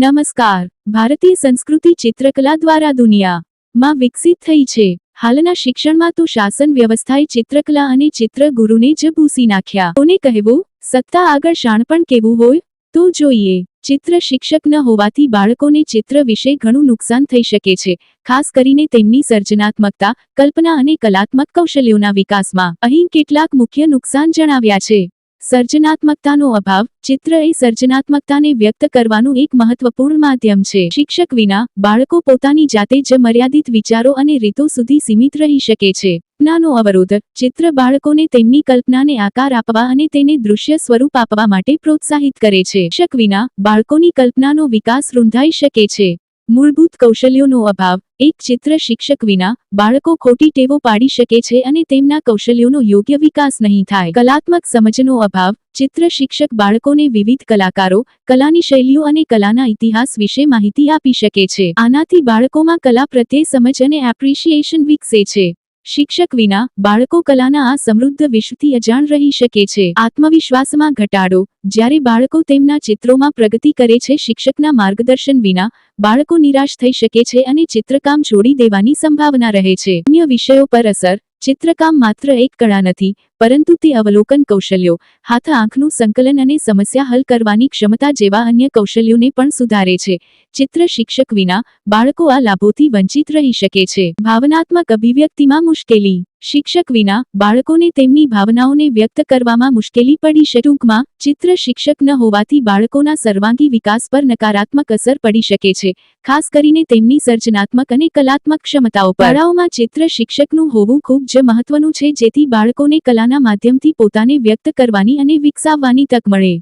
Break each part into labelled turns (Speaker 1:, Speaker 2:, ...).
Speaker 1: નમસ્કાર. ભારતીય સંસ્કૃતિ ચિત્રકલા દ્વારા દુનિયામાં વિકસિત થઈ છે. હાલના શિક્ષણમાં તો શાસન વ્યવસ્થાએ ચિત્રકલા અને ચિત્ર ગુરુને જ ભૂસી નાખ્યા. કોને કહેવું? સત્તા આગળ શાણપણ કેવું હોય? તો જોઈએ. ચિત્ર શિક્ષક ન હોવાથી બાળકોને ચિત્ર વિશે ઘણું નુકસાન થઈ શકે છે, ખાસ કરીને તેમની સર્જનાત્મકતા, કલ્પના અને કલાત્મક કૌશલ્યોના વિકાસમાં. અહીં કેટલાક મુખ્ય નુકસાન જણાવ્યા છે. સર્જનાત્મકતાનો અભાવ, ચિત્ર એ સર્જનાત્મકતાને વ્યક્ત કરવાનું એક મહત્વપૂર્ણ માધ્યમ છે. શિક્ષક વિના, બાળકો પોતાની જાતે જ મર્યાદિત વિચારો અને રીતો સુધી સીમિત રહી શકે છે. કલ્પનાનો અવરોધ, ચિત્ર બાળકોને તેમની કલ્પનાને આકાર આપવા અને તેને દૃશ્ય સ્વરૂપ આપવા માટે પ્રોત્સાહિત કરે છે. શિક્ષક વિના, બાળકોની કલ્પનાનો વિકાસ રૂંધાઈ શકે છે. મૂળભૂત કૌશલ્યોનો અભાવ, એક ચિત્ર શિક્ષક વિના, બાળકો ખોટી ટેવો પાડી શકે છે અને તેમના કૌશલ્યોનો યોગ્ય વિકાસ નહીં થાય. કલાત્મક સમજનો અભાવ, ચિત્ર શિક્ષક બાળકોને વિવિધ કલાકારો, કલાની શૈલીઓ અને કલાના ઇતિહાસ વિશે માહિતી આપી શકે છે. આનાથી બાળકોમાં કલા પ્રત્યે સમજ અને એપ્રિશિએશન વિકસે છે. શિક્ષક વિના બાળકો કલાના આ સમૃદ્ધ વિશ્વથી અજાણ રહી શકે છે. આત્મવિશ્વાસમાં ઘટાડો, જ્યારે બાળકો તેમના ચિત્રોમાં પ્રગતિ કરે છે, શિક્ષકના માર્ગદર્શન વિના બાળકો નિરાશ થઈ શકે છે અને ચિત્રકામ છોડી દેવાની સંભાવના રહે છે. અન્ય વિષયો પર અસર, ચિત્રકામ માત્ર એક કળા નથી પરંતુ તે અવલોકન કૌશલ્યો, હાથ, આંખનું સંકલન અને સમસ્યા હલ કરવાની ક્ષમતા જેવા અન્ય કૌશલ્યોને પણ સુધારે છે. ચિત્ર શિક્ષક વિના બાળકો આ લાભોથી વંચિત રહી શકે છે. ભાવનાત્મક અભિવ્યક્તિમાં મુશ્કેલી. શિક્ષક વિના બાળકોને તેમની ભાવનાઓને વ્યક્ત કરવામાં મુશ્કેલી પડી શકે. ટૂંકમાં, ચિત્ર શિક્ષક ન હોવાથી બાળકોના સર્વાંગી વિકાસ પર નકારાત્મક અસર પડી શકે છે, ખાસ કરીને તેમની સર્જનાત્મક અને કલાત્મક ક્ષમતાઓ શાળાઓમાં ચિત્ર શિક્ષકનું હોવું ખૂબ જ મહત્વનું છે, જેથી બાળકોને ભાષાના માધ્યમથી પોતાને વ્યક્ત કરવાની અને વિકસાવવાની તક મળે.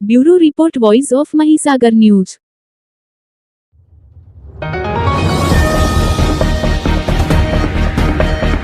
Speaker 1: Bureau report voice of Mahisagar news.